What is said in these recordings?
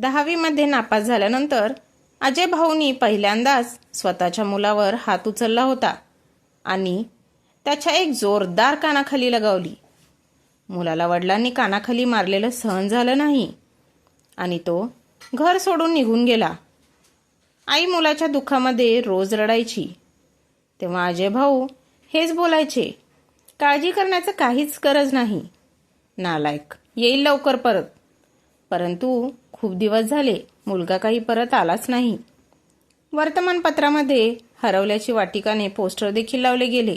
दहावीमध्ये नापास झाल्यानंतर अजय भाऊनी पहिल्यांदाच स्वतःच्या मुलावर हात उचलला होता आणि त्याच्या एक जोरदार कानाखाली लगावली. मुलाला वडिलांनी कानाखाली मारलेलं सहन झालं नाही आणि तो घर सोडून निघून गेला. आई मुलाच्या दुःखामध्ये रोज रडायची. तेव्हा अजय भाऊ हेच बोलायचे काळजी करण्याचं काहीच गरज नाही. नालायक येईल लवकर परत. परंतु खूप दिवस झाले मुलगा काही परत आलाच नाही. वर्तमानपत्रामध्ये हरवल्याची वाटिकाने पोस्टर देखील लावले गेले.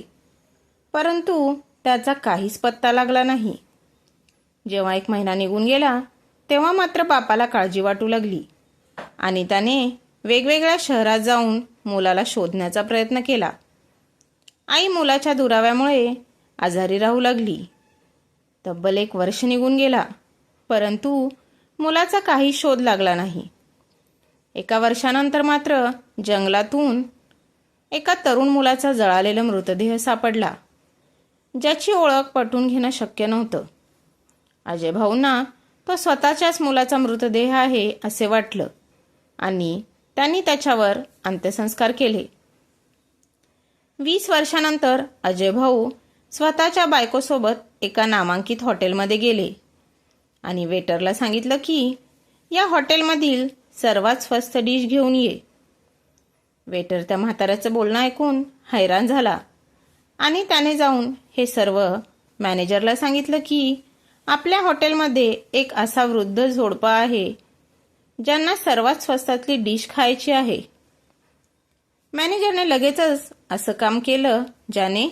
परंतु त्याचा काहीच पत्ता लागला नाही. जेव्हा एक महिना निघून गेला तेव्हा मात्र बापाला काळजी वाटू लागली. आणि त्याने वेगवेगळ्या शहरात जाऊन मुलाला शोधण्याचा प्रयत्न केला. आई मुलाच्या दुराव्यामुळे आजारी राहू लागली. तब्बल एक वर्ष निघून गेला. परंतु मुलाचा काही शोध लागला नाही. एका वर्षानंतर मात्र जंगलातून एका तरुण मुलाचा जळालेला मृतदेह सापडला ज्याची ओळख पटवून घेणं शक्य नव्हतं. अजय भाऊंना तो स्वतःच्याच मुलाचा मृतदेह आहे असे वाटलं आणि त्यांनी त्याच्यावर अंत्यसंस्कार केले. वीस वर्षानंतर अजय भाऊ स्वतःच्या बायकोसोबत एका नामांकित हॉटेलमध्ये गेले. आणि वेटरला सांगितलं की या हॉटेलमधील सर्वात स्वस्त डिश घेऊन ये. वेटर त्या म्हाताऱ्याचं बोलणं ऐकून हैराण झाला आणि त्याने जाऊन हे सर्व मॅनेजरला सांगितलं की आपल्या हॉटेलमध्ये एक असा वृद्ध झोडपा आहे ज्यांना सर्वात स्वस्तातली डिश खायची आहे. मॅनेजरने लगेचच असं काम केलं ज्याने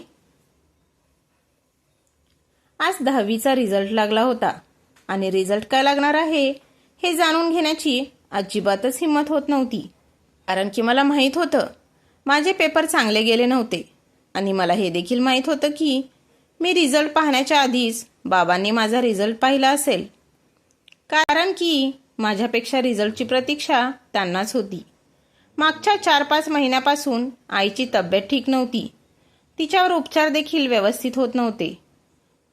आज दहावीचा रिझल्ट लागला होता. आणि रिझल्ट काय लागणार आहे हे जाणून घेण्याची अजिबातच हिंमत होत नव्हती. कारण की मला माहीत होतं माझे पेपर चांगले गेले नव्हते. आणि मला हे देखील माहीत होतं की मी रिझल्ट पाहण्याच्या आधीच बाबांनी माझा रिझल्ट पाहिला असेल. कारण की माझ्यापेक्षा रिझल्टची प्रतीक्षा त्यांनाच होती. मागच्या चार पाच महिन्यापासून आईची तब्येत ठीक नव्हती. तिच्यावर उपचार देखील व्यवस्थित होत नव्हते.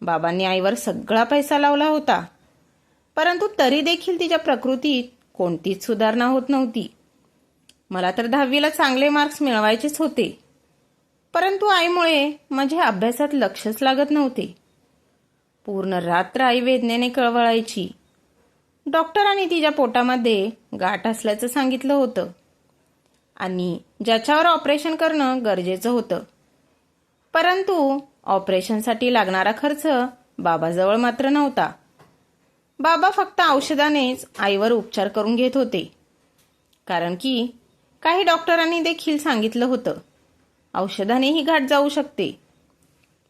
बाबांनी आईवर सगळा पैसा लावला होता. परंतु तरी देखील तिच्या प्रकृतीत कोणतीच सुधारणा होत नव्हती. मला तर दहावीला चांगले मार्क्स मिळवायचेच होते. परंतु आईमुळे माझ्या अभ्यासात लक्षच लागत नव्हते. पूर्ण रात्र आई वेदनेने कळवळायची. डॉक्टरांनी तिच्या पोटामध्ये गाठ असल्याचं सांगितलं होतं. आणि ज्याच्यावर ऑपरेशन करणं गरजेचं होतं. परंतु ऑपरेशनसाठी लागणारा खर्च बाबाजवळ मात्र नव्हता. बाबा फक्त औषधानेच आईवर उपचार करून घेत होते. कारण की काही डॉक्टरांनी देखील सांगितलं होतं औषधानेही घाट गाठ जाऊ शकते.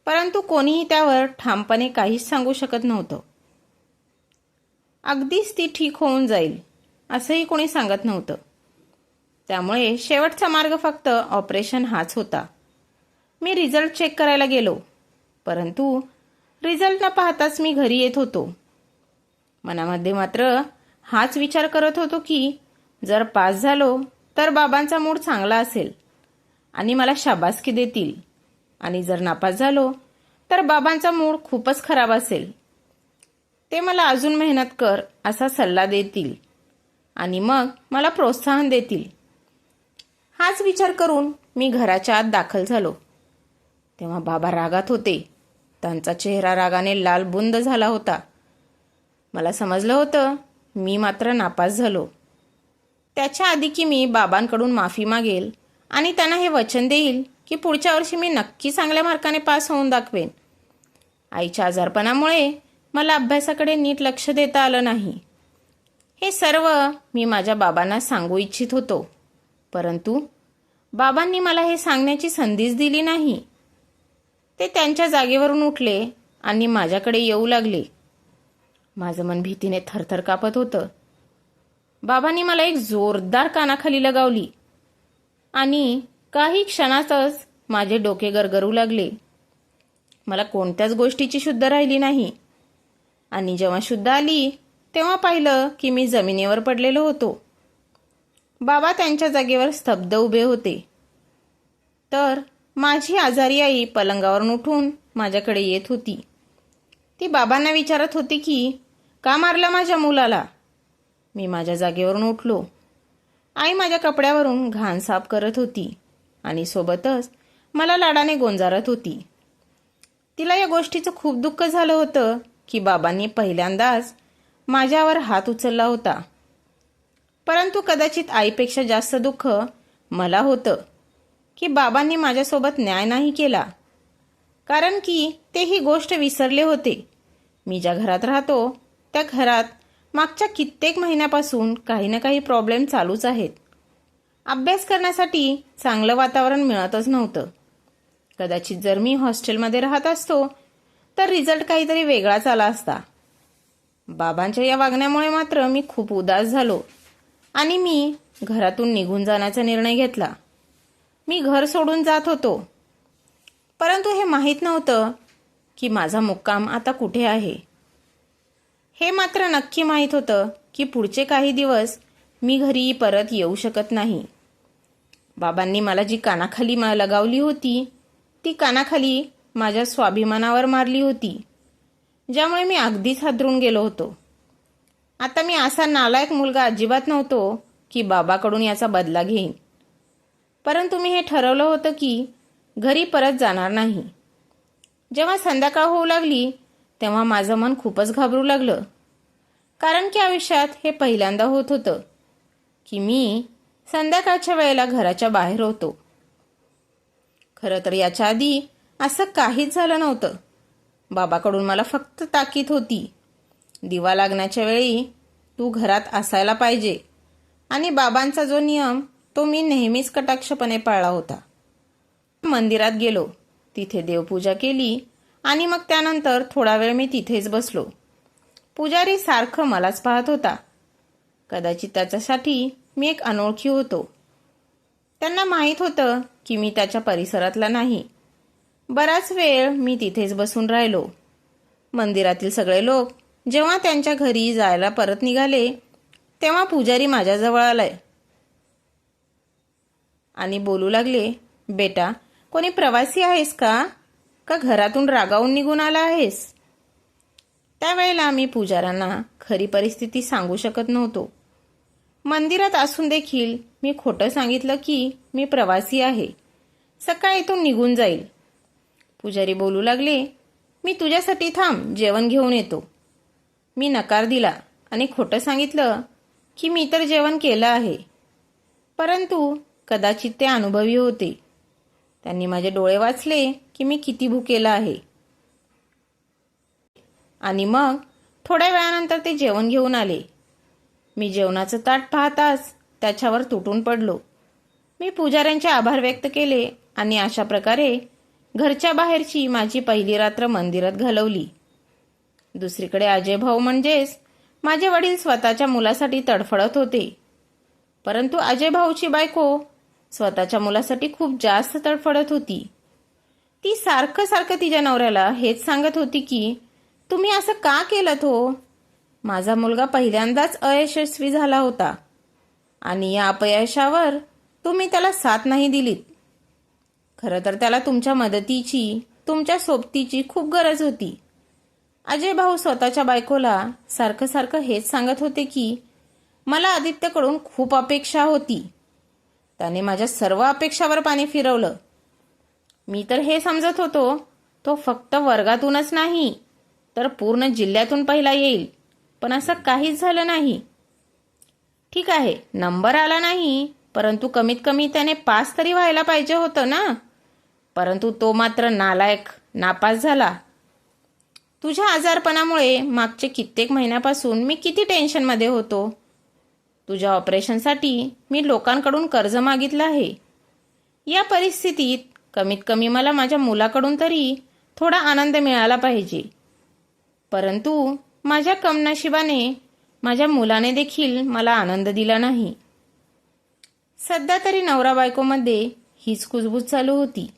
परंतु कोणीही त्यावर ठामपणे काहीच सांगू शकत नव्हतं. अगदीच ती ठीक होऊन जाईल असंही कोणी सांगत नव्हतं. त्यामुळे शेवटचा मार्ग फक्त ऑपरेशन हाच होता. मी रिझल्ट चेक करायला गेलो परंतु रिझल्ट न पाहताच मी घरी येत होतो. मनामध्ये मात्र हाच विचार करत होतो की जर पास झालो तर बाबांचा मूड चांगला असेल. आणि मला शाबासकी देतील. आणि जर नापास झालो तर बाबांचा मूड खूपच खराब असेल. ते मला अजून मेहनत कर असा सल्ला देतील. आणि मग मला प्रोत्साहन देतील. हाच विचार करून मी घराच्या आत दाखल झालो. तेव्हा बाबा रागात होते. त्यांचा चेहरा रागाने लाल बुंद झाला होता. मला समजलं होतं. मी मात्र नापास झालो. त्याच्या आधी की मी बाबांकडून माफी मागेल आणि त्यांना हे वचन देईल की पुढच्या वर्षी मी नक्की चांगल्या मार्काने पास होऊन दाखवेन. आईच्या आजारपणामुळे मला अभ्यासाकडे नीट लक्ष देता आलं नाही. हे सर्व मी माझ्या बाबांना सांगू इच्छित होतो. परंतु बाबांनी मला हे सांगण्याची संधीच दिली नाही. ते त्यांच्या जागेवरून उठले आणि माझ्याकडे येऊ लागले. माझं मन भीतीने थरथर कापत होतं. बाबांनी मला एक जोरदार कानाखाली लगावली. आणि काही क्षणातच माझे डोके गरगरू लागले. मला कोणत्याच गोष्टीची शुद्ध राहिली नाही. आणि जेव्हा शुद्ध आली तेव्हा पाहिलं की मी जमिनीवर पडलेलो होतो. बाबा त्यांच्या जागेवर स्तब्ध उभे होते. तर माझी आजारी आई पलंगावरून उठून माझ्याकडे येत होती. ती बाबांना विचारत होती की का मारलं माझ्या मुलाला? मी माझ्या जागेवरून उठलो. आई माझ्या कपड्यावरून घाण साफ करत होती आणि सोबतच मला लाडाने गोंजारत होती. तिला या गोष्टीचं खूप दुःख झालं होतं की बाबांनी पहिल्यांदाच माझ्यावर हात उचलला होता. परंतु कदाचित आईपेक्षा जास्त दुःख मला होतं की बाबांनी माझ्यासोबत न्याय नाही केला. कारण की ते ही गोष्ट विसरले होते. मी ज्या घरात राहतो त्या घरात मागच्या कित्येक महिन्यापासून काही ना काही प्रॉब्लेम चालूच आहेत. अभ्यास करण्यासाठी चांगलं वातावरण मिळतच नव्हतं. कदाचित जर मी हॉस्टेलमध्ये राहत असतो तर रिझल्ट काहीतरी वेगळाच आला असता. बाबांच्या या वागण्यामुळे मात्र मी खूप उदास झालो आणि मी घरातून निघून जाण्याचा निर्णय घेतला. मी घर सोडून जात होतो. परंतु हे माहीत नव्हतं की माझा मुक्काम आता कुठे आहे. हे मात्र नक्की माहीत होतं की पुढचे काही दिवस मी घरी परत येऊ शकत नाही. बाबांनी मला जी कानाखाली मा लगावली होती ती कानाखाली माझ्या स्वाभिमानावर मारली होती ज्यामुळे मी अगदीच हादरून गेलो होतो. आता मी असा नालायक मुलगा अजिबात नव्हतो की बाबाकडून याचा बदला घेईन. परंतु मी हे ठरवलं होतं की घरी परत जाणार नाही. जेव्हा संध्याकाळ होऊ लागली तेव्हा माझं मन खूपच घाबरू लागलं. कारण की आयुष्यात हे पहिल्यांदा होत होतं की मी संध्याकाळच्या वेळेला घराच्या बाहेर होतो. खरं तर याच्या आधी असं काहीच झालं नव्हतं. बाबाकडून मला फक्त ताकीद होती. दिवा लागण्याच्या वेळी तू घरात असायला पाहिजे. आणि बाबांचा जो नियम तो मी नेहमीच कटाक्षपणे पाळला होता. मंदिरात गेलो. तिथे देवपूजा केली. आणि मग त्यानंतर थोडा वेळ मी तिथेच बसलो. पुजारी सारखं मलाच पाहत होता. कदाचित त्याच्यासाठी मी एक अनोळखी होतो. त्यांना माहीत होतं की मी त्याच्या परिसरातला नाही. बराच वेळ मी तिथेच बसून राहिलो. मंदिरातील सगळे लोक जेव्हा त्यांच्या घरी जायला परत निघाले तेव्हा पुजारी माझ्याजवळ आलाय. आणि बोलू लागले बेटा कोणी प्रवासी आहेस का? का घरातून रागावून निघून आला आहेस? त्यावेळेला मी पुजाऱ्यांना खरी परिस्थिती सांगू शकत नव्हतो. मंदिरात असून देखील मी खोटं सांगितलं की मी प्रवासी आहे. सकाळी इथून निघून जाईल. पुजारी बोलू लागले मी तुझ्यासाठी थांब जेवण घेऊन येतो. मी नकार दिला आणि खोटं सांगितलं की मी तर जेवण केलं आहे. परंतु कदाचित ते अनुभवी होते. त्यांनी माझे डोळे वाचले की मी किती भुकेला आहे. आणि मग थोड्या वेळानंतर ते जेवण घेऊन आले. मी जेवणाचं ताट पाहताच त्याच्यावर तुटून पडलो. मी पुजाऱ्यांचे आभार व्यक्त केले आणि अशा प्रकारे घरच्या बाहेरची माझी पहिली रात्र मंदिरात घालवली. दुसरीकडे अजय भाऊ म्हणजेच माझे वडील स्वतःच्या मुलासाठी तडफडत होते. परंतु अजय भाऊची बायको स्वतःच्या मुलासाठी खूप जास्त तडफडत होती. ती सारखं सारखं तिच्या नवऱ्याला हेच सांगत होती की तुम्ही असं का केलं हो? माझा मुलगा पहिल्यांदाच अयशस्वी झाला होता आणि या अपयशावर तुम्ही त्याला साथ नाही दिलीत. खरं तर त्याला तुमच्या मदतीची तुमच्या सोबतीची खूप गरज होती. अजय भाऊ स्वतःच्या बायकोला सारखं सारखं हेच सांगत होते की मला आदित्यकडून खूप अपेक्षा होती. त्याने माझ्या सर्व अपेक्षावर पाणी फिरवलं. मी तर हे समजत होतो तो फक्त वर्गातूनच नाही तर पूर्ण जिल्ह्यातून पहिला येईल. पण असं काहीच झालं नाही. ठीक आहे नंबर आला नाही परंतु कमीत कमी त्याने पास तरी व्हायला पाहिजे होतं ना? परंतु तो मात्र नालायक नापास झाला. तुझ्या आजारपणामुळे मागचे कित्येक महिन्यापासून मी किती टेन्शनमध्ये होतो? तुझ्या ऑपरेशनसाठी मी लोकांकडून कर्ज मागितलं आहे. या परिस्थितीत कमीत कमी मला माझ्या मुलाकडून तरी थोडा आनंद मिळाला पाहिजे. परंतु माझ्या कमनशिबाने माझ्या मुलाने देखील मला आनंद दिला नाही. सध्या तरी नवरा बायकोमध्ये हीच कुजबूज चालू होती.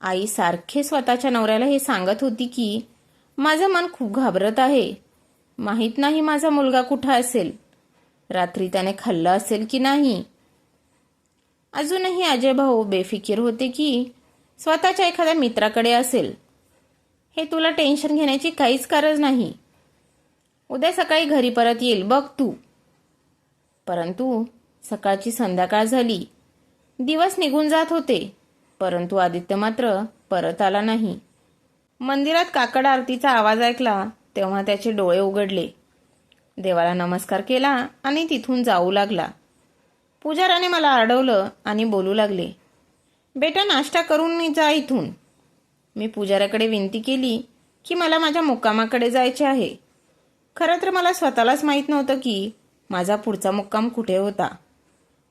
आई सारखे स्वतःच्या नवऱ्याला हे सांगत होती की माझं मन खूप घाबरत आहे. माहीत नाही माझा मुलगा कुठं असेल. रात्री त्याने खाल्लं असेल की नाही? अजूनही अजय भाऊ बेफिकीर होते की स्वतःच्या एखाद्या मित्राकडे असेल. हे तुला टेन्शन घेण्याची काहीच गरज नाही. उद्या सकाळी घरी परत येईल बघ तू. परंतु सकाळची संध्याकाळ झाली. दिवस निघून जात होते परंतु आदित्य मात्र परत आला नाही. मंदिरात काकड आरतीचा आवाज ऐकला तेव्हा त्याचे डोळे उघडले. देवाला नमस्कार केला आणि तिथून जाऊ लागला. पुजाराने मला अडवलं आणि बोलू लागले बेटा नाश्ता करून जा इथून. मी पुजाऱ्याकडे विनंती केली की मला माझ्या मुक्कामाकडे जायचे आहे. खरं तर मला स्वतःलाच माहीत नव्हतं की माझा पुढचा मुक्काम कुठे होता.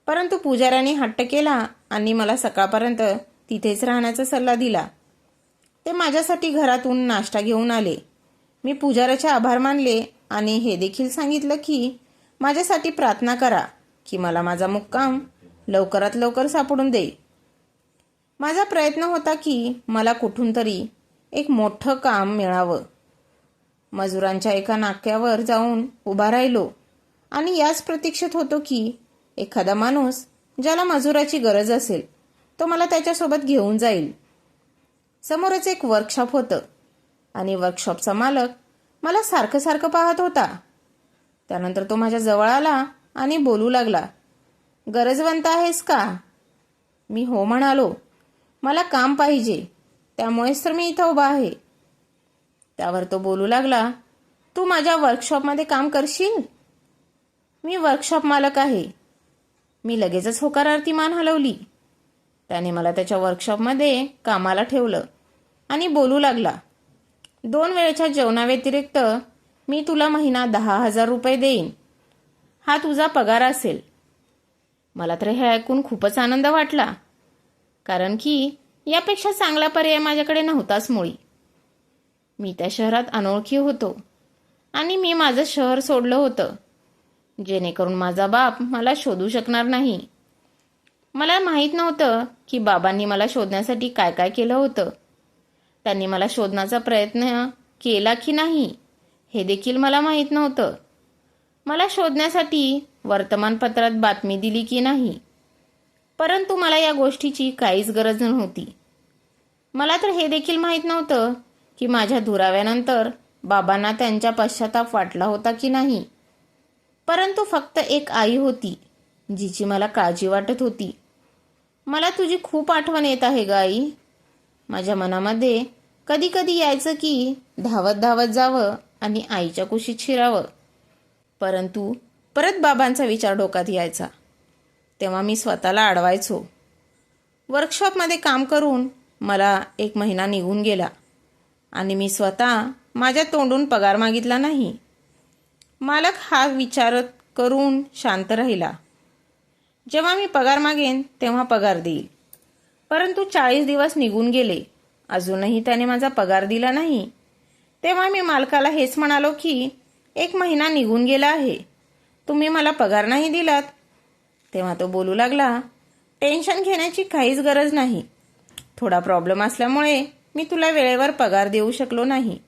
परंतु पुजाऱ्याने हट्ट केला आणि मला सकाळपर्यंत तिथेच राहण्याचा सल्ला दिला. ते माझ्यासाठी घरातून नाश्ता घेऊन आले. मी पुजाऱ्याचे आभार मानले आणि हे देखील सांगितलं की माझ्यासाठी प्रार्थना करा की मला माझा मुक्काम लवकरात लवकर सापडून दे. माझा प्रयत्न होता की मला कुठून तरी एक मोठं काम मिळावं. मजुरांच्या एका नाक्यावर जाऊन उभा राहिलो आणि याच प्रतीक्षेत होतो की एखादा माणूस ज्याला मजुराची गरज असेल तो मला त्याच्यासोबत घेऊन जाईल. समोरच एक वर्कशॉप होतं आणि वर्कशॉपचा मालक मला सारखं सारखं पाहत होता. त्यानंतर तो माझ्या जवळ आला आणि बोलू लागला गरजवंत आहेस का? मी हो म्हणालो मला काम पाहिजे त्यामुळेच तर मी इथं उभा आहे. त्यावर तो बोलू लागला तू माझ्या वर्कशॉपमध्ये काम करशील? मी वर्कशॉप मालक आहे. मी लगेचच होकारार्थी मान हलवली. त्याने मला त्याच्या वर्कशॉपमध्ये कामाला ठेवलं आणि बोलू लागला दोन वेळेच्या जेवणाव्यतिरिक्त मी तुला महिना दहा हजार रुपये देईन. हा तुझा पगार असेल. मला तर हे ऐकून खूपच आनंद वाटला. कारण की यापेक्षा चांगला पर्याय माझ्याकडे नव्हताच मुळी. मी त्या शहरात अनोळखी होतो आणि मी माझं शहर सोडलं होतं. जेणेकरून माझा बाप मला शोधू शकणार नाही. मला माहीत नव्हतं की बाबांनी मला शोधण्यासाठी काय काय केलं होतं. त्यांनी मला शोधण्याचा प्रयत्न केला की नाही हे देखील मला माहीत नव्हतं. मला शोधण्यासाठी वर्तमानपत्रात बातमी दिली की नाही. परंतु मला या गोष्टीची काहीच गरज नव्हती. मला तर हे देखील माहीत नव्हतं की माझ्या दुराव्यानंतर बाबांना त्यांच्या पश्चाताप वाटला होता की नाही. परंतु फक्त एक आई होती जिची मला काळजी वाटत होती. मला तुझी खूप आठवण येत आहे ग आई माझ्या मनामध्ये कधी कधी यायचं की धावत धावत जावं आणि आईच्या कुशीत शिरावं. परंतु परत बाबांचा विचार डोक्यात यायचा. तेव्हा मी स्वतःला अडवायचो वर्कशॉपमध्ये काम करून मला एक महिना निघून गेला आणि मी स्वतः माझ्या तोंडून पगार मागितला नाही. मालक हा विचार करून शांत राहिला. जेव्हा मी पगार मागेन तेव्हा पगार देईल. परंतु चाळीस दिवस निघून गेले. अजूनही त्याने माझा पगार दिला नाही. तेव्हा मी मालकाला हेच म्हणालो की एक महिना निघून गेला आहे. तुम्ही मला पगार नाही दिलात. तेव्हा तो बोलू लागला टेन्शन घेण्याची काहीच गरज नाही. थोडा प्रॉब्लेम असल्यामुळे मी तुला वेळेवर पगार देऊ शकलो नाही.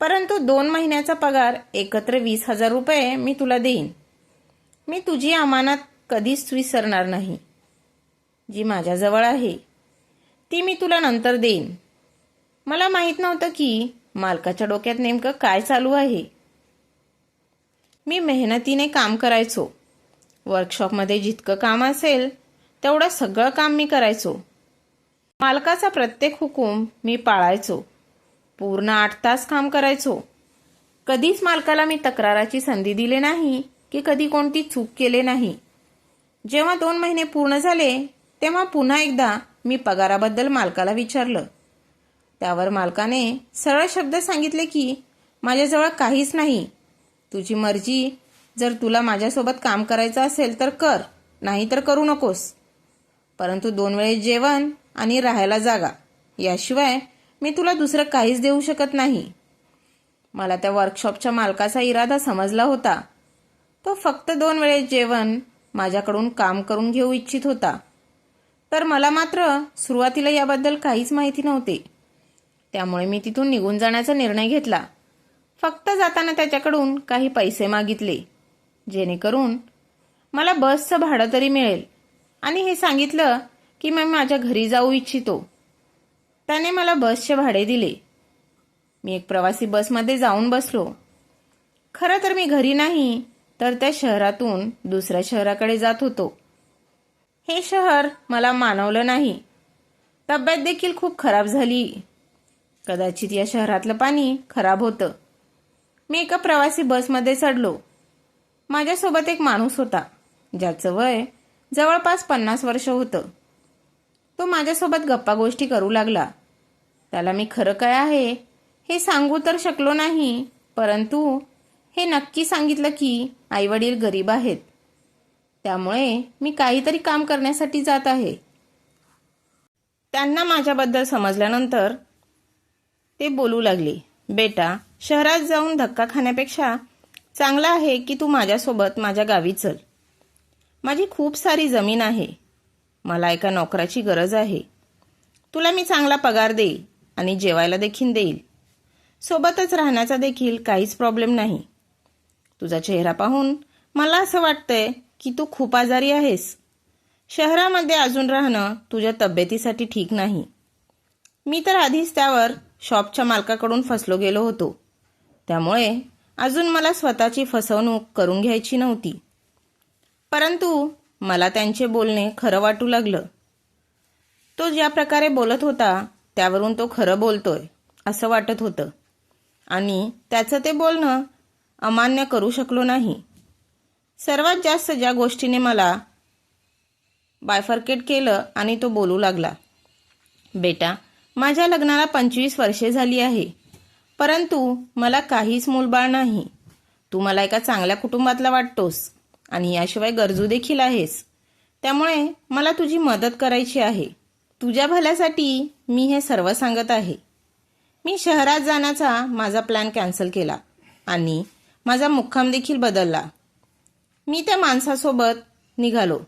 परंतु दोन महिन्याचा पगार एकत्र वीस हजार रुपये मी तुला देईन. मी तुझी अमानत कधीच विसरणार नाही. जी माझ्याजवळ आहे ती मी तुला नंतर देईन. मला माहीत नव्हतं की मालकाच्या डोक्यात नेमकं काय चालू आहे. मी मेहनतीने काम करायचो. वर्कशॉपमध्ये जितकं काम असेल तेवढं सगळं काम मी करायचो. मालकाचा प्रत्येक हुकूम मी पाळायचो. पूर्ण आठ तास काम करायचो. कधीच मालकाला मी तक्राराची संधी दिली नाही की कधी कोणती चूक केले नाही. जेव्हा दोन महिने पूर्ण झाले तेव्हा पुन्हा एकदा मी पगाराबद्दल मालकाला विचारलं. त्यावर मालकाने सरळ शब्द सांगितले की माझ्याजवळ काहीच नाही. तुझी मर्जी. जर तुला माझ्यासोबत काम करायचं असेल तर कर नाही तर करू नकोस. परंतु दोन वेळेस जेवण आणि राहायला जागा. याशिवाय मी तुला दुसरं काहीच देऊ शकत नाही. मला त्या वर्कशॉपच्या मालकाचा इरादा समजला होता. तो फक्त दोन वेळेस जेवण माझ्याकडून काम करून घेऊ इच्छित होता. तर मला मात्र सुरुवातीला याबद्दल काहीच माहिती नव्हते. त्यामुळे मी तिथून निघून जाण्याचा निर्णय घेतला. फक्त जाताना त्याच्याकडून काही पैसे मागितले जेणेकरून मला बसचं भाडं तरी मिळेल. आणि हे सांगितलं की मी माझ्या घरी जाऊ इच्छितो. त्याने मला बसचे भाडे दिले. मी एक प्रवासी बसमध्ये जाऊन बसलो. खरं तर मी घरी नाही तर त्या शहरातून दुसऱ्या शहराकडे जात होतो. हे शहर मला मानवलं नाही. तब्येत देखील खूप खराब झाली. कदाचित या शहरातलं पाणी खराब होतं. मी एका प्रवासी बसमध्ये चढलो. माझ्यासोबत एक माणूस होता ज्याचं वय जवळपास पन्नास वर्ष होतं. तो माझ्यासोबत गप्पा गोष्टी करू लागला. त्याला मी खरं काय आहे हे सांगू तर शकलो नाही परंतु हे नक्की सांगितलं की आईवडील गरीब आहेत. त्यामुळे मी काहीतरी काम करण्यासाठी जात आहे. त्यांना माझ्याबद्दल समजल्यानंतर ते बोलू लागले बेटा शहरात जाऊन धक्का खाण्यापेक्षा चांगलं आहे की तू माझ्यासोबत माझ्या गावी चल. माझी खूप सारी जमीन आहे. मला एका नोकराची गरज आहे. तुला मी चांगला पगार देईल आणि जेवायला देखील देईल. सोबतच राहण्याचा देखील काहीच प्रॉब्लेम नाही. तुझा चेहरा पाहून मला असं वाटतंय की तू खूप आजारी आहेस. शहरामध्ये अजून राहणं तुझ्या तब्येतीसाठी ठीक नाही. मी तर आधीच त्यावर शॉपच्या मालकाकडून फसलो गेलो होतो. त्यामुळे अजून मला स्वतःची फसवणूक करून घ्यायची नव्हती. परंतु मला त्यांचे बोलणे खरं वाटू लागलं. तो ज्या प्रकारे बोलत होता त्यावरून तो खरं बोलतोय असं वाटत होतं. आणि त्याचं ते बोलणं अमान्य करू शकलो नाही. सर्वात जास्त ज्या गोष्टीने मला बायफर्केट केलं आणि तो बोलू लागला बेटा माझ्या लग्नाला पंचवीस वर्षे झाली आहे परंतु मला काहीच मूलबाळ नाही. तू मला एका चांगल्या कुटुंबातला वाटतोस आणि याशिवाय गरजू देखील आहेस. त्यामुळे मला तुझी मदत करायची आहे. तुझ्या भल्यासाठी मी हे सर्व सांगत आहे. मी शहरात जाण्याचा माझा प्लॅन कॅन्सल केला आणि माझा मुक्काम देखील बदलला. मी त्या माणसासोबत निघालो.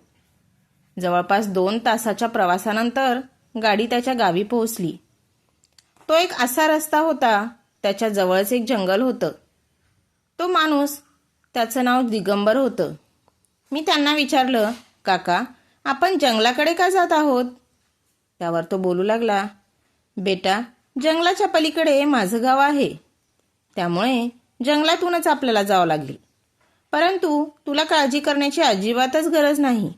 जवळपास दोन तासाच्या प्रवासानंतर गाडी त्याच्या गावी पोहोचली. तो एक असा रस्ता होता त्याच्या जवळच एक जंगल होतं. तो माणूस त्याचं नाव दिगंबर होतं. मी त्यांना विचारलं काका आपण जंगलाकडे का जात आहोत? त्यावर तो बोलू लागला बेटा जंगलाच्या पलीकडे माझं गाव आहे. त्यामुळे जंगलातूनच आपल्याला जावं लागेल. परंतु तुला काळजी करण्याची अजिबातच गरज नाही.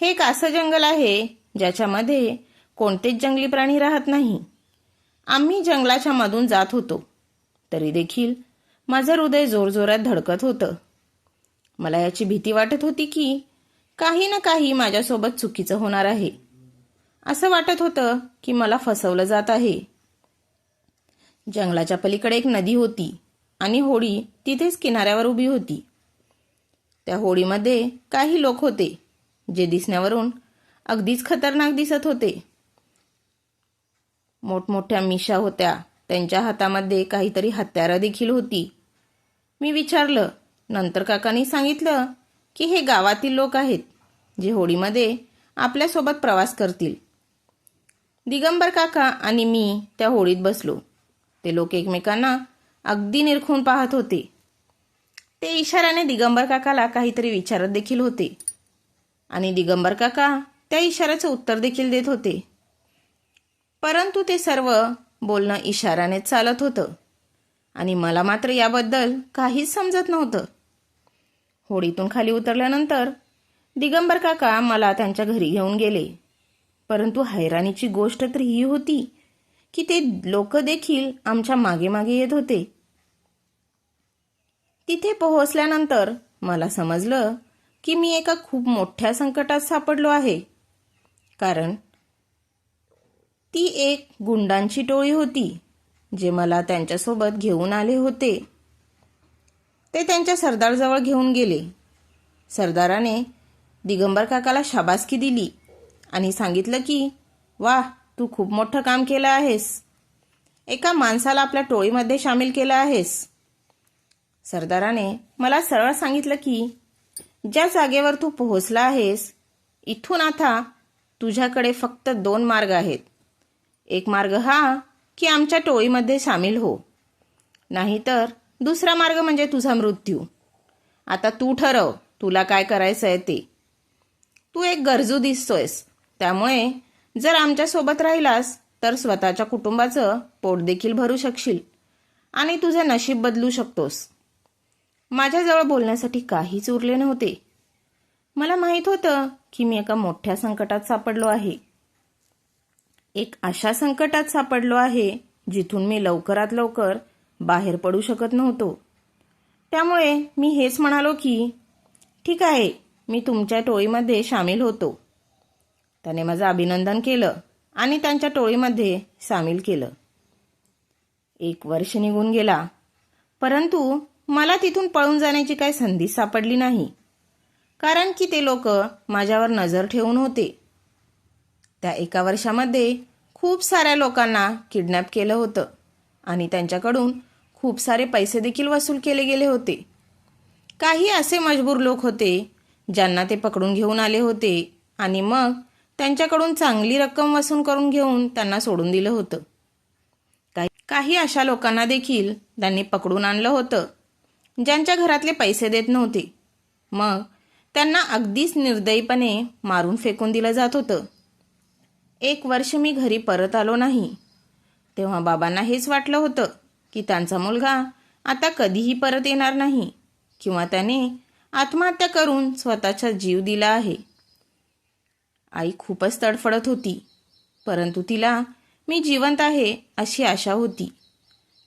हे एक असं जंगल आहे ज्याच्यामध्ये कोणतेच जंगली प्राणी राहत नाही. आम्ही जंगलाच्या मधून जात होतो. तरी देखील माझं हृदय जोरजोरात धडकत होतं. मला याची भीती वाटत होती की काही ना काही माझ्यासोबत चुकीचं होणार आहे. असं वाटत होतं की मला फसवलं जात आहे. जंगलाच्या पलीकडे एक नदी होती आणि होडी तिथेच किनाऱ्यावर उभी होती. त्या होडीमध्ये काही लोक होते जे दिसण्यावरून अगदीच खतरनाक दिसत होते. मोठमोठ्या मिशा होत्या त्यांच्या हातामध्ये काहीतरी हत्यारं देखील होती. मी विचारलं नंतर काकांनी सांगितलं की हे गावातील लोक आहेत जे होडीमध्ये आपल्यासोबत प्रवास करतील. दिगंबर काका आणि मी त्या होडीत बसलो. ते लोक एकमेकांना अगदी निरखून पाहत होते. ते इशाऱ्याने दिगंबर काकाला काहीतरी विचारत देखील होते. आणि दिगंबर काका त्या इशाऱ्याचं उत्तर देखील देत होते. परंतु ते सर्व बोलणं इशाऱ्याने चालत होतं. आणि मला मात्र याबद्दल काहीच समजत नव्हतं. होडीतून खाली उतरल्यानंतर दिगंबर काका मला त्यांच्या घरी घेऊन गेले. परंतु हैराणीची गोष्ट तर ही होती की ते लोक देखील आमच्या मागे मागे येत होते. तिथे पोहोचल्यानंतर मला समजलं की मी एका खूप मोठ्या संकटात सापडलो आहे. कारण ती एक गुंडांची टोळी होती जे मला त्यांच्यासोबत घेऊन आले होते. ते त्यांच्या सरदारजवळ घेऊन गेले. सरदाराने दिगंबर काकाला शाबासकी दिली आणि सांगितलं की वा तू खूप मोठं काम केलं आहेस. एका माणसाला आपल्या टोळीमध्ये सामील केलं आहेस. सरदाराने मला सरळ सांगितलं की ज्या जागेवर तू पोहोचला आहेस इथून आता तुझ्याकडे फक्त दोन मार्ग आहेत. एक मार्ग हा की आमच्या टोळीमध्ये सामील हो. नाहीतर दुसरा मार्ग म्हणजे तुझा मृत्यू. आता तू ठरव तुला काय करायचं आहे ते. तू एक गरजू दिसतोयस. त्यामुळे जर आमच्यासोबत राहिलास तर स्वतःच्या कुटुंबाचं पोट देखील भरू शकशील आणि तुझे नशीब बदलू शकतोस. माझ्याजवळ बोलण्यासाठी काहीच उरले नव्हते. मला माहीत होतं की मी एका मोठ्या संकटात सापडलो आहे. एक अशा संकटात सापडलो आहे जिथून मी लवकरात लवकर बाहेर पडू शकत नव्हतो. त्यामुळे मी हेच म्हणालो की ठीक आहे मी तुमच्या टोळीमध्ये सामील होतो. त्याने माझं अभिनंदन केलं आणि त्यांच्या टोळीमध्ये सामील केलं. एक वर्ष निघून गेला परंतु मला तिथून पळून जाण्याची काही संधी सापडली नाही. कारण की ते लोक माझ्यावर नजर ठेवून होते. त्या एका वर्षामध्ये खूप साऱ्या लोकांना किडनॅप केलं होतं आणि त्यांच्याकडून खूप सारे पैसे देखील वसूल केले गेले होते. काही असे मजबूर लोक होते ज्यांना ते पकडून घेऊन आले होते आणि मग त्यांच्याकडून चांगली रक्कम वसूल करून घेऊन त्यांना सोडून दिलं होतं. काही काही अशा लोकांना देखील त्यांनी पकडून आणलं होतं. ज्यांच्या घरातले पैसे देत नव्हते. मग त्यांना अगदीच निर्दयीपणे मारून फेकून दिलं जात होतं. एक वर्ष मी घरी परत आलो नाही. तेव्हा बाबांना हेच वाटलं होतं की त्यांचा मुलगा आता कधीही परत येणार नाही किंवा त्याने आत्महत्या करून स्वतःचा जीव दिला आहे. आई खूपच तडफडत होती परंतु तिला मी जिवंत आहे अशी आशा होती.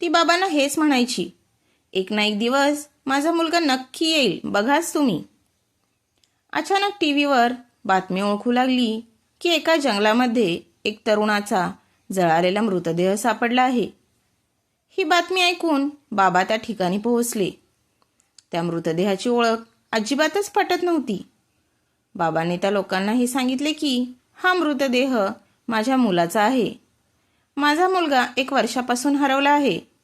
ती बाबांना हेच म्हणायची एक ना एक दिवस माझा मुलगा नक्की येईल बघाच तुम्ही. अचानक टी व्हीवर बातमी ओळखू लागली की एका जंगलामध्ये एक तरुणाचा जळालेला मृतदेह सापडला आहे. ही बातमी ऐकून बाबा त्या ठिकाणी पोहोचले. त्या मृतदेहाची ओळख अजिबातच पटत नव्हती. बाबांनी त्या लोकांना हे सांगितले की हा मृतदेह माझ्या मुलाचा आहे. माझा मुलगा एक वर्षापासून हरवला आहे.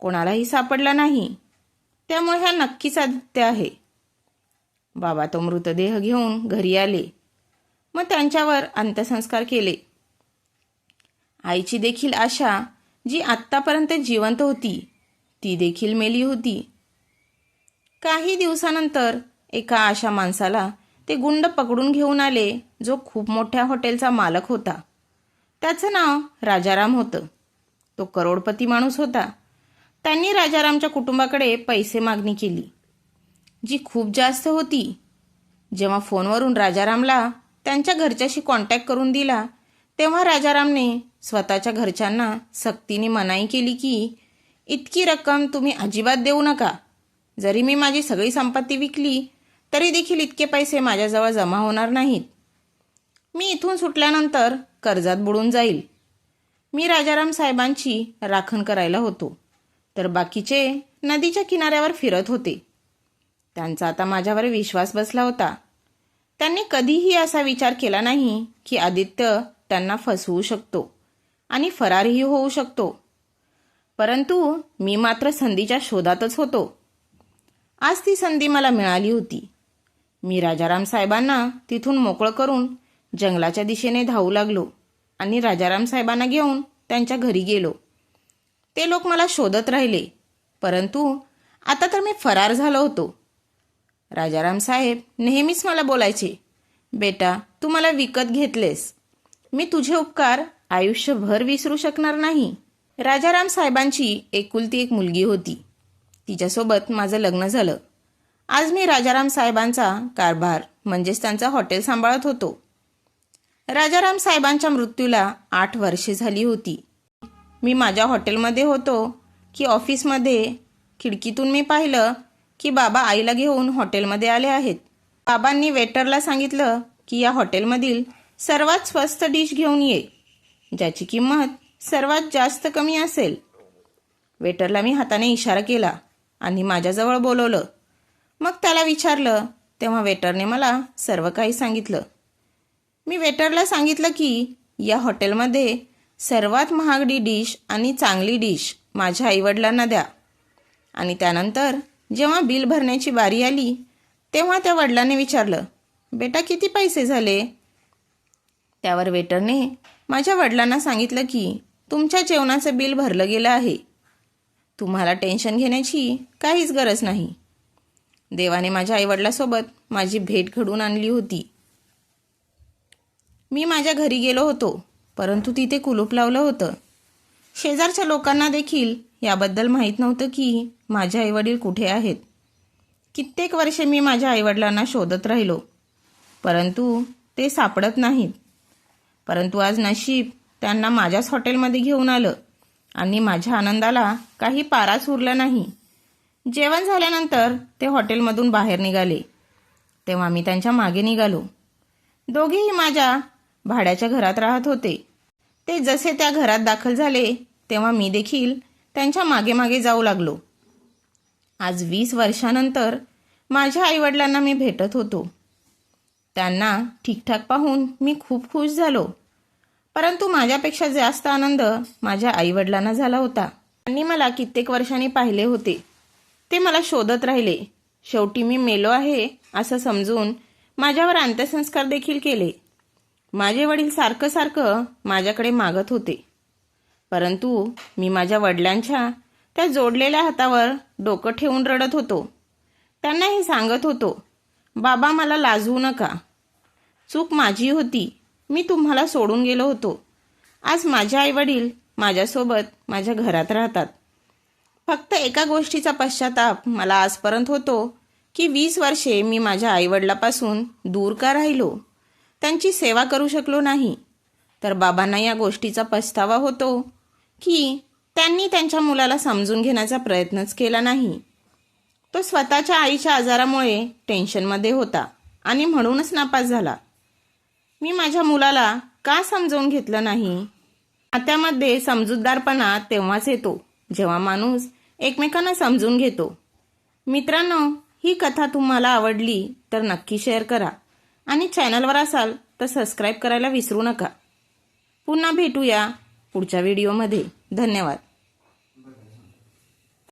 कोणालाही सापडला नाही. त्यामुळे हा नक्कीच आदित्य आहे. बाबा तो मृतदेह घेऊन घरी आले. मग त्यांच्यावर अंत्यसंस्कार केले. आईची देखील आशा जी आत्तापर्यंत जिवंत होती ती देखील मेली होती. काही दिवसानंतर एका अशा माणसाला ते गुंड पकडून घेऊन आले जो खूप मोठ्या हॉटेलचा मालक होता. त्याचं नाव राजाराम होतं. तो करोडपती माणूस होता. त्यांनी राजारामच्या कुटुंबाकडे पैसे मागणी केली. जी खूप जास्त होती. जेव्हा फोनवरून राजारामला त्यांच्या घरच्याशी कॉन्टॅक्ट करून दिला तेव्हा राजारामने स्वतःच्या घरच्यांना सक्तीने मनाई केली की इतकी रक्कम तुम्ही अजिबात देऊ नका. जरी मी माझी सगळी संपत्ती विकली तरी देखील इतके पैसे माझ्याजवळ जमा होणार नाहीत. मी इथून सुटल्यानंतर कर्जात बुडून जाईल. मी राजाराम साहेबांची राखण करायला होतो. तर बाकीचे नदीच्या किनाऱ्यावर फिरत होते. त्यांचा आता माझ्यावर विश्वास बसला होता. त्यांनी कधीही असा विचार केला नाही की आदित्य त्यांना फसवू शकतो आणि फरारही होऊ शकतो. परंतु मी मात्र संधीच्या शोधातच होतो. आज ती संधी मला मिळाली होती. मी राजाराम साहेबांना तिथून मोकळं करून जंगलाच्या दिशेने धावू लागलो आणि राजाराम साहेबांना घेऊन त्यांच्या घरी गेलो. ते लोक मला शोधत राहिले. परंतु आता तर मी फरार झालो होतो. राजाराम साहेब नेहमीच मला बोलायचे बेटा तू मला विकत घेतलेस. मी तुझे उपकार आयुष्यभर विसरू शकणार नाही. राजाराम साहेबांची एकुलती एक मुलगी होती. तिच्यासोबत माझं लग्न झालं. आज मी राजाराम साहेबांचा कारभार म्हणजेच त्यांचा हॉटेल सांभाळत होतो. राजाराम साहेबांच्या मृत्यूला आठ वर्षे झाली होती. मी माझ्या हॉटेलमध्ये होतो की ऑफिसमध्ये. खिडकीतून मी पाहिलं की बाबा आईला घेऊन हॉटेलमध्ये आले आहेत. बाबांनी वेटरला सांगितलं की या हॉटेलमधील सर्वात स्वस्त डिश घेऊन ये ज्याची किंमत सर्वात जास्त कमी असेल. वेटरला मी हाताने इशारा केला आणि माझ्याजवळ बोलवलं. मग त्याला विचारलं तेव्हा वेटरने मला सर्व काही सांगितलं. मी वेटरला सांगितलं की या हॉटेलमध्ये सर्वात महागडी डिश आणि चांगली डिश माझ्या आईवडिलांना द्या. आणि त्यानंतर जेव्हा बिल भरण्याची बारी आली तेव्हा त्या वडिलांनी विचारलं बेटा किती पैसे झाले? त्यावर वेटरने माझ्या वडिलांना सांगितलं की तुमच्या जेवणाचं बिल भरलं गेलं आहे. तुम्हाला टेन्शन घेण्याची काहीच गरज नाही. देवाने माझ्या आईवडिलासोबत माझी भेट घडून आणली होती. मी माझ्या घरी गेलो होतो. परंतु तिथे कुलूप लावलं होतं. शेजारच्या लोकांना देखील याबद्दल माहीत नव्हतं की माझे आईवडील कुठे आहेत. कित्येक वर्षे मी माझ्या आईवडिलांना शोधत राहिलो. परंतु ते सापडत नाहीत. परंतु आज नशीब त्यांना माझ्याच हॉटेलमध्ये घेऊन आलं आणि माझ्या आनंदाला काही पाराच उरला नाही. जेवण झाल्यानंतर ते हॉटेलमधून बाहेर निघाले. तेव्हा मी त्यांच्या मागे निघालो. दोघेही माझ्या भाड्याच्या घरात राहत होते. ते जसे त्या घरात दाखल झाले तेव्हा मी देखील त्यांच्या मागे मागे जाऊ लागलो. आज वीस वर्षानंतर माझ्या आईवडिलांना मी भेटत होतो. त्यांना ठीकठाक पाहून मी खूप खुश झालो. परंतु माझ्यापेक्षा जास्त आनंद माझ्या आईवडिलांना झाला होता. त्यांनी मला कित्येक वर्षांनी पाहिले होते. ते मला शोधत राहिले. शेवटी मी मेलो आहे असं समजून माझ्यावर अंत्यसंस्कार देखील केले. माझे वडील सारखं सारखं माझ्याकडे मागत होते. परंतु मी माझ्या वडिलांच्या त्या जोडलेल्या हातावर डोकं ठेवून रडत होतो. त्यांना हे सांगत होतो बाबा मला लाजवू नका. चूक माझी होती. मी तुम्हाला सोडून गेलो होतो. आज माझे आईवडील माझ्यासोबत माझ्या घरात राहतात. फक्त एका गोष्टीचा पश्चाताप मला आजपर्यंत होतो की वीस वर्षे मी माझ्या आईवडिलापासून दूर का राहिलो? त्यांची सेवा करू शकलो नाही. तर बाबांना या गोष्टीचा पछतावा होतो की त्यांनी त्यांच्या मुलाला समजून घेण्याचा प्रयत्नच केला नाही. तो स्वतःच्या आईच्या आजारामुळे टेन्शनमध्ये होता आणि म्हणूनच नापास झाला. मी माझ्या मुलाला का समजावून घेतलं नाही? नात्यामध्ये समजूतदारपणा तेव्हाच येतो जेव्हा माणूस एकमेकांना समजून घेतो. मित्रांनो ही कथा तुम्हाला आवडली तर नक्की शेअर करा. आणि चॅनलवर असाल तर सबस्क्राईब करायला विसरू नका. पुन्हा भेटूया पुढच्या व्हिडिओमध्ये. धन्यवाद.